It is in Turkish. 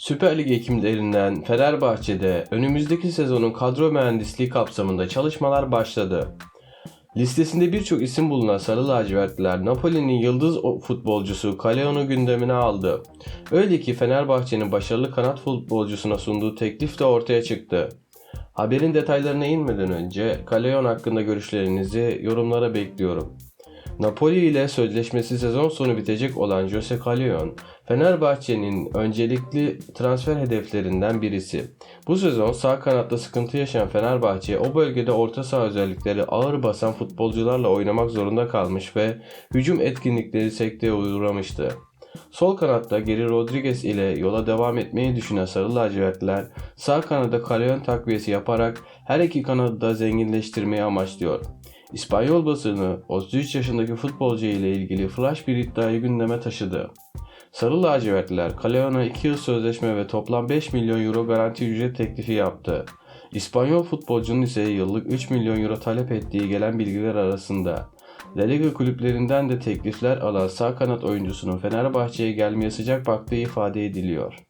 Süper Lig ekimlerinden Fenerbahçe'de önümüzdeki sezonun kadro mühendisliği kapsamında çalışmalar başladı. Listesinde birçok isim bulunan Sarı Lacivertliler Napoli'nin yıldız futbolcusu Caleon'u gündemine aldı. Öyle ki Fenerbahçe'nin başarılı kanat futbolcusuna sunduğu teklif de ortaya çıktı. Haberin detaylarına inmeden önce Caleon hakkında görüşlerinizi yorumlara bekliyorum. Napoli ile sözleşmesi sezon sonu bitecek olan Jose Caleon, Fenerbahçe'nin öncelikli transfer hedeflerinden birisi. Bu sezon sağ kanatta sıkıntı yaşayan Fenerbahçe o bölgede orta saha özellikleri ağır basan futbolcularla oynamak zorunda kalmış ve hücum etkinlikleri sekteye uğramıştı. Sol kanatta Geri Rodriguez ile yola devam etmeyi düşünen Sarı Lacivertliler sağ kanada Caleon takviyesi yaparak her iki kanadı da zenginleştirmeyi amaçlıyor. İspanyol basını 33 yaşındaki futbolcu ile ilgili flash bir iddiayı gündeme taşıdı. Sarı lacivertliler Caleon'a 2 yıl sözleşme ve toplam 5 milyon euro garanti ücret teklifi yaptı. İspanyol futbolcunun ise yıllık 3 milyon euro talep ettiği gelen bilgiler arasında. La Liga kulüplerinden de teklifler alan sağ kanat oyuncusunun Fenerbahçe'ye gelmeye sıcak baktığı ifade ediliyor.